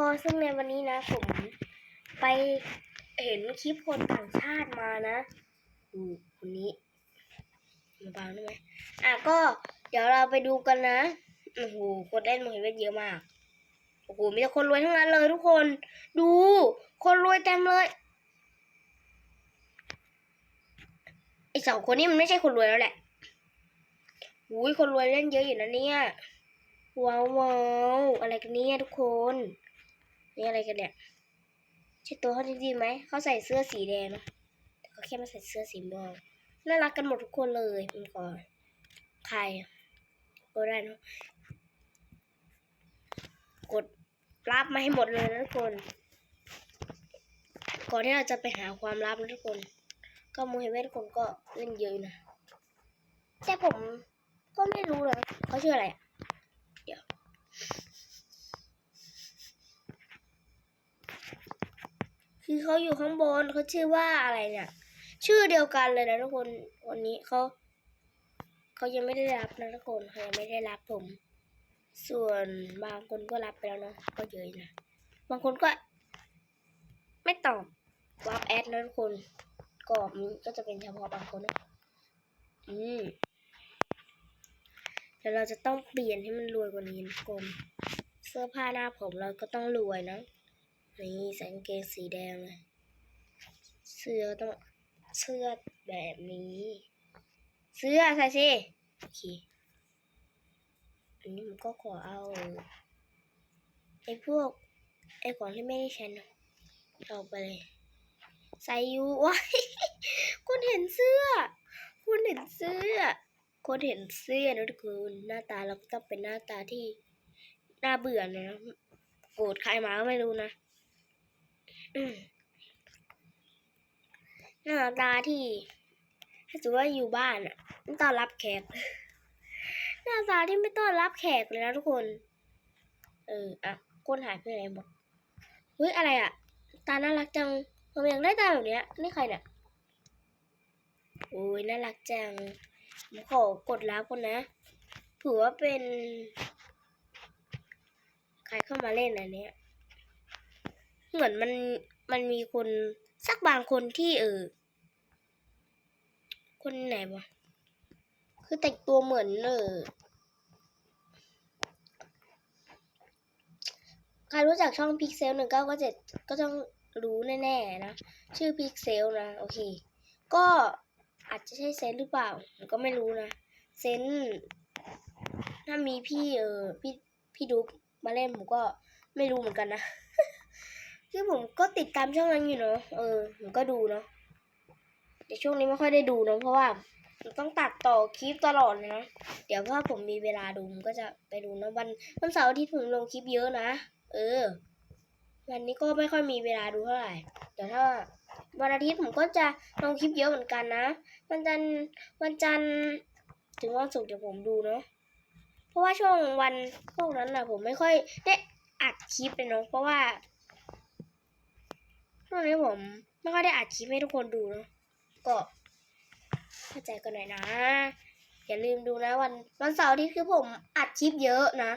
ก็ซึ่งในวันนี้นะ ผมไปเห็นคลิปคนต่างชาติมานะดูคนนี้มาบังได้ไหมอะก็เดี๋ยวเราไปดูกันนะโอ้โหคนเล่นมอเฮเวนเยอะมากโอ้โหมีแต่คนรวยทั้งนั้นเลยทุกคน ดู คนรวยเต็มเลยไอสองคนนี้มันไม่ใช่คนรวยแล้วแหละอุ้ยคนรวยเล่นเยอะอยู่นะเนี่ยว้าวว้าวอะไรกันเนี่ยทุกคน นี่อะไรกันเนี่ยใช่ตัวเขาจริงๆไหม เขาใส่เสื้อสีแดงนะ แต่เขาแค่มาใส่เสื้อสีม่วงน่ารักกันหมดทุกคนเลยมันก่อนใครก็ได้นะกดรับมาให้หมดเลยนะทุกคน ก่อนที่เราจะไปหาความลับนะทุกคน ก็มูเฮเว่นคนก็เล่นเยอะนะ แต่ผมก็ไม่รู้นะเขาชื่ออะไรอะ คือเขาอยู่ข้างบนเขาชื่อว่าอะไรเนี่ย ชื่อเดียวกันเลยนะทุกคนวันนี้เขาเขายังไม่ได้รับนะทุกคนเขายังไม่ได้รับผม ส่วนบางคนก็รับไปแล้วเนาะก็เยอะนะบางคนก็ ไม่ตอบวาร์ปแอดนะทุกคนก็มันก็จะเป็นเฉพาะบางคนนะอืมเดี๋ยวเราจะต้องเปลี่ยนให้มันรวยกว่านี้นะทุกคนเสื้อผ้าหน้าผมเราก็ต้องรวยนะ นี่ใส่กางเกงสีแดงเลย เสื้อต้องเสื้อแบบนี้ เสื้อใส่สิโอเคอันนี้ผมก็ขอเอาไอ้พวกไอ้ของที่ไม่ได้ใช้นะเอาไปเลยใส่ยูว้ายคนเห็นเสื้อคนเห็นเสื้อคนเห็นเสื้อนะทุกคนหน้าตาเราก็ต้องเป็นหน้าตาที่น่าเบื่อเลยนะโกรธใครมาก็ไม่รู้นะ หน้าตาที่ ถ้าสมมติว่าอยู่บ้านอะไม่ต้อนรับแขก หน้าตาที่ไม่ต้อนรับแขกเลยนะทุกคน เอออะคนหายไปไหนหมดเฮ้ยอะไรอะตาน่ารักจังผมอยากได้ตาแบบเนี้ยนี่ใครเนี่ยโอ้ยน่ารักจังผมขอกดรับคนนะถือว่าเป็น ใครเข้ามาเล่นอันเนี้ย เหมือนมันมันมีคนสักบางคนที่เออ คนไหนวะคือแต่งตัวเหมือนเออใครรู้จักช่องพิกเซลหนึ่งเก้าก็เจ็ดก็ต้องรู้แน่ๆนะ ชื่อพิกเซลนะ โอเค ก็อาจจะใช่เซนหรือเปล่าก็ไม่รู้นะ เซนถ้ามีพี่เออพี่พี่ดุ๊กมาเล่นผมก็ไม่รู้เหมือนกันนะ คือผมก็ติดตามช่องนั้นอยู่เนาะ เออ ผมก็ดูเนาะ แต่ช่วงนี้ไม่ค่อยได้ดูเนาะ เพราะว่าผมต้องตัดต่อคลิปตลอดเลยนะ เดี๋ยวถ้าผมมีเวลาดูผมก็จะไปดูนะวันวันเสาร์อาทิตย์ผมลงคลิปเยอะนะ เออ วันนี้ก็ไม่ค่อยมีเวลาดูเท่าไหร่ เดี๋ยวถ้าวันอาทิตย์ผมก็จะลงคลิปเยอะเหมือนกันนะ วันจันทร์วันจันทร์ถึงวันศุกร์เดี๋ยวผมดูเนาะ เพราะว่าช่วงวันพวกนั้นนะผมไม่ค่อยได้อัดคลิปเลยเนาะ เพราะว่า ช่วงนี้ผมไม่ค่อยได้อัดคลิปให้ทุกคนดูเนาะก็เข้าใจกันหน่อยนะ อย่าลืมดูนะวันวันเสาร์ที่คือผมอัดคลิปเยอะนะ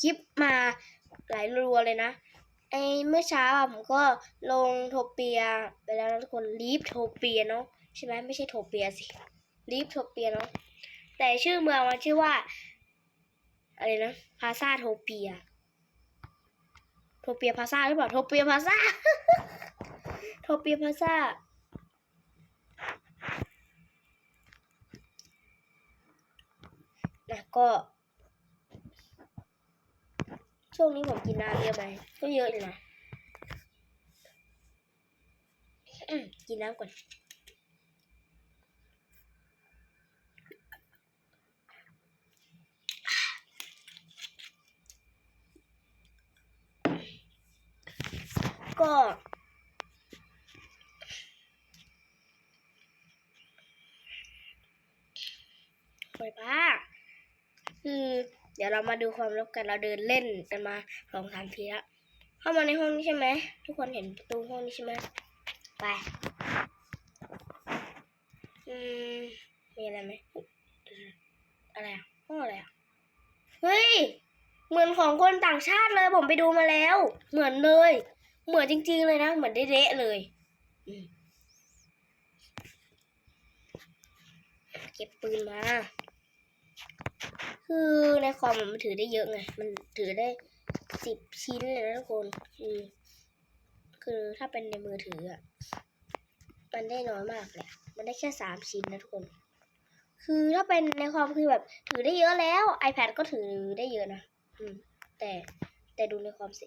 คลิปมาหลายรัวเลยนะไอเมื่อเช้าผมก็ลงโทเปียไปแล้วทุกคนลีฟโทเปียเนาะใช่ไหมไม่ใช่โทเปียสิลีฟโทเปียเนาะแต่ชื่อเมืองมันชื่อว่าอะไรนะพาซาโทเปียโทเปียพาซาหรือเปล่าโทเปียพาซา ทเปียพาซานะก็ ช่วงนี้ผมกินน้ำเยอะไหมก็เยอะอยู่นะกินน้ำก่อนก็ ไปป้า คือ เดี๋ยวเรามาดูความลับกันเราเดินเล่นกันมาสองสามทีแล้วเข้ามาในห้องนี้ใช่ไหมทุกคนเห็นประตูห้องนี้ใช่ไหมไปอืมมีอะไรไหมอะไรอะห้องอะไรอะเฮ้ยเหมือนของคนต่างชาติเลยผมไปดูมาแล้ว เหมือนเลย เหมือนจริง ๆ เลยนะ เหมือนได้เละเลยเก็บปืนมา คือในคอมมันถือได้เยอะไง มันถือได้สิบชิ้นเลยนะทุกคน อืม คือถ้าเป็นในมือถืออะ มันได้น้อยมากเลยอะมันได้แค่สามชิ้นนะทุกคน คือถ้าเป็นในคอมคือแบบ ถือได้เยอะแล้ว iPad ก็ถือได้เยอะนะ อืม แต่แต่ดูในความสิ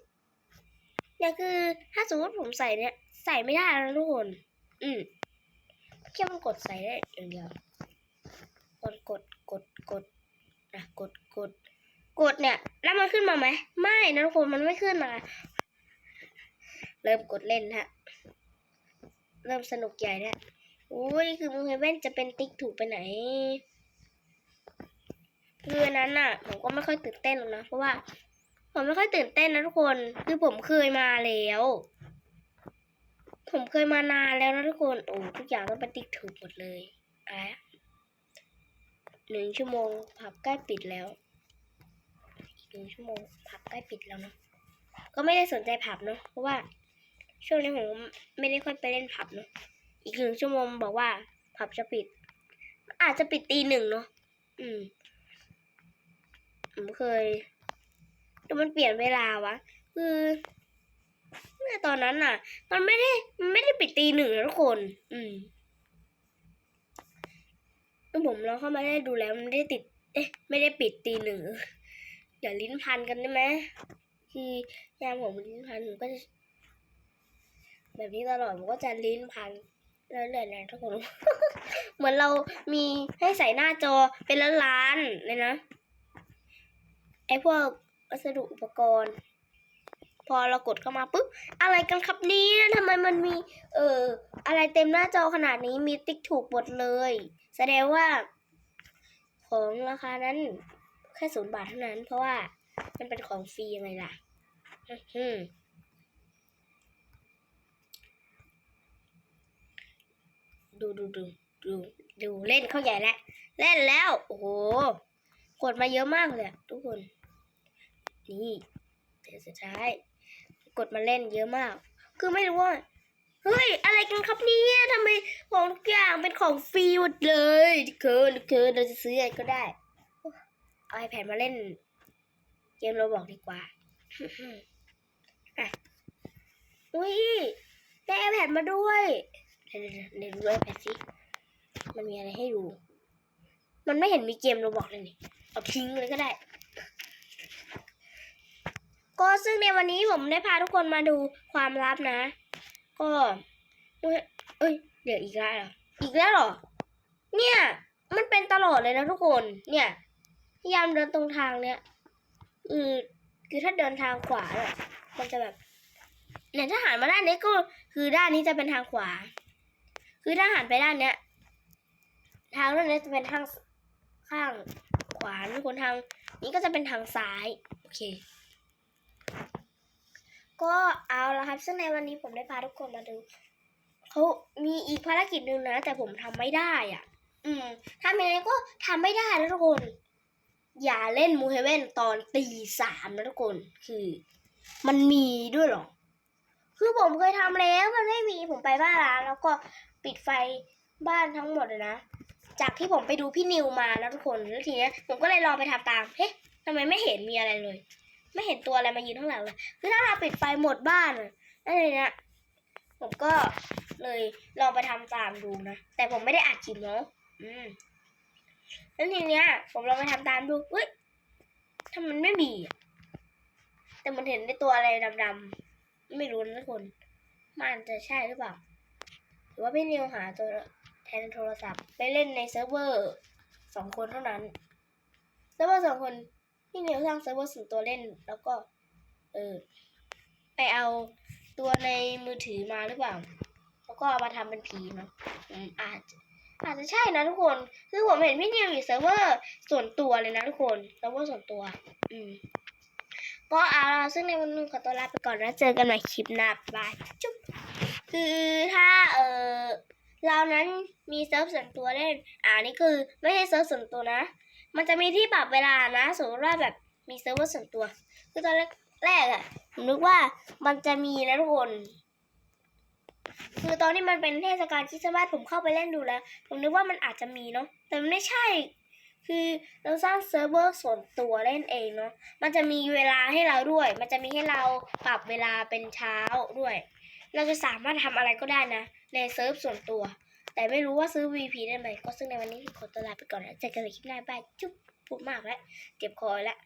เนี่ยคือถ้าสมมติผมใส่เนี่ย ใส่ไม่ได้นะทุกคน อืมแค่มันกดใส่ได้อย่างเดียวกดกดกดกด นะกดกด กดเนี่ย แล้วมันขึ้นมาไหม ไม่นะทุกคนมันไม่ขึ้นมาเริ่มกดเล่นฮะ เริ่มสนุกใหญ่เนี่ยโอ้ยคือมูเฮเว่นจะเป็นติ๊กถูกไปไหนคืออนั้นน่ะผมก็ไม่ค่อยตื่นเต้นหรอกนะเพราะว่า ผมไม่ค่อยตื่นเต้นนะทุกคนคือผมเคยมาแล้ว ผมเคยมานานแล้วนะทุกคนโอ้ทุกอย่างต้องเป็นติ๊กถูกหมดเลยอะไรอะ หนึ่งชั่วโมงผับใกล้ปิดแล้ว อีกหนึ่งชั่วโมงผับใกล้ปิดแล้วเนอะก็ไม่ได้สนใจผับเนอะเพราะว่าช่วงนี้ผมไม่ได้ค่อยไปเล่นผับเนอะอีกหนึ่งชั่วโมงบอกว่า ผับจะปิด อาจจะปิดตีหนึ่งเนาะอืมผมเคยแต่มันเปลี่ยนเวลาวะ คือเมื่อตอนนั้นน่ะ มันไม่ได้มันไม่ได้ปิดตีหนึ่งนะทุกคน อืม แล้วผมลองเข้ามาได้ดูแล้วมันได้ติด เอ๊ะ ไม่ได้ปิดตีหนึ่งอย่าลิ้นพันกันได้ไหมคือยามผมลิ้นพันผมก็จะแบบนี้ตลอดผมก็จะลิ้นพันเรื่อยๆนะทุกคน เหมือนเรามีให้ใส่หน้าจอเป็นล้านๆเลยนะไอ้พวกวัสดุอุปกรณ์ พอเรากดเข้ามาปุ๊บอะไรกันครับเนี้ทำไมมันมี เอออะไรเต็มหน้าจอขนาดนี้มีติ๊กถูกหมดเลย แสดงว่า ของราคานั้น แค่ศูนย์บาทเท่านั้น เพราะว่ามันเป็นของฟรียังไงล่ะอื้อหือดูดูดูดูดูเล่นเข้าใหญ่แล้วเล่นแล้ว โอ้โหกดมาเยอะมากเลยทุกคน นี่เดี๋ยวสุดท้าย กดมาเล่นเยอะมาก คือไม่รู้ว่า เฮ้ย อะไรกันครับเนี่ยทำไมของทุกอย่างเป็นของฟรีหมดเลยเกินเกินเราจะซื้ออะไรก็ได้ เอาไอแพดมาเล่น เกมเราบอกดีกว่าอะอุ้ยได้ไอแพดมาด้วยเดี๋ยวเดี๋ยวเดี๋ยวดูไอแพดสิ มันมีอะไรให้ดู มันไม่เห็นมีเกมเราบอกเลยนี่ เอาทิ้งเลยก็ได้ ก็ซึ่งในวันนี้ผมได้พาทุกคนมาดูความลับนะ ก็เอ้ยเอ้ยเดี๋ยวอีกแล้วอีกแล้วเหรอ เนี่ย มันเป็นตลอดเลยนะทุกคน เนี่ยพยายามเดินตรงทางเนี่ยอือคือถ้าเดินทางขวาเนี่ยมันจะแบบเนี่ยถ้าหันมาด้านนี้ก็คือด้านนี้จะเป็นทางขวา คือถ้าหันไปด้านเนี้ย ทางด้านนี้จะเป็นทางข้างขวาทุกคนทาง นี้ก็จะเป็นทางซ้าย โอเค ก็เอาละครับ ซึ่งในวันนี้ผมได้พาทุกคนมาดูเขามีอีกภารกิจหนึ่งนะ แต่ผมทำไม่ได้อะ อืมทำยังไงก็ทำไม่ได้นะทุกคน อย่าเล่นมูเฮเว่นตอนตีสามนะทุกคน คือ มันมีด้วยหรอ คือผมเคยทำแล้วมันไม่มีผมไปบ้านร้านแล้วก็ปิดไฟบ้านทั้งหมดเลยนะ จากที่ผมไปดูพี่นิวมานะทุกคน แล้วทีเนี้ยผมก็เลยลองไปทำตาม เฮ้ยทำไมไม่เห็นมีอะไรเลย ไม่เห็นตัวอะไรมายืนข้างหลังเลยคือถ้าเราปิดไฟหมดบ้านอะอะไรเนี่ยผมก็เลยลองไปทำตามดูนะแต่ผมไม่ได้อัดคลิปเนาะอืมแล้วทีเนี้ย ผมลองไปทำตามดูเฮ้ยทำไมมันไม่มีแต่มันเห็นในตัวอะไรดำๆไม่รู้นะทุกคน มันจะใช่หรือเปล่าหรือว่าพี่นิวหาตัวแทนโทรศัพท์ ไปเล่นในเซิร์ฟเวอร์สองคนเท่านั้นเซิร์ฟเวอร์สองคน พี่นิวสร้างเซิร์ฟเวอร์ส่วนตัวเล่น แล้วก็ เออ ไปเอาตัวในมือถือมาหรือเปล่า แล้วก็เอามาทำเป็นผีเนาะอืมอาจจะอาจจะใช่นะทุกคน คือผมเห็นพี่นิวอยู่เซิร์ฟเวอร์ส่วนตัวเลยนะทุกคนเซิร์ฟเวอร์ส่วนตัว อืมก็เอาล่ะซึ่งในวันนี้ขอตัวลาไปก่อนแล้วเจอกันใหม่คลิปหน้าบายจุ๊บคือถ้าเออเรานั้นมีเซิร์ฟส่วนตัวเล่น อ่านี่คือไม่ใช่เซิร์ฟส่วนตัวนะ มันจะมีที่ปรับเวลานะ สมมติว่าแบบมีเซิร์ฟเวอร์ส่วนตัว คือตอนแรกอะผมนึกว่ามันจะมีนะทุกคน คือตอนที่มันเป็นเทศกาลคริสต์มาสผมเข้าไปเล่นดูแล้ว ผมนึกว่ามันอาจจะมีเนาะ แต่มันไม่ใช่ คือเราสร้างเซิร์ฟเวอร์ส่วนตัวเล่นเองเนาะ มันจะมีเวลาให้เราด้วย มันจะมีให้เราปรับเวลาเป็นเช้าด้วย เราจะสามารถทำอะไรก็ได้นะ ในเซิร์ฟส่วนตัว แต่ไม่รู้ว่าซื้อ VP ได้ไหมก็ซึ่งในวันนี้ขอตัวลาไปก่อนแล้วเจอกันในคลิปหน้าบายจุ๊บพูดมากแล้วเจ็บคอแล้ว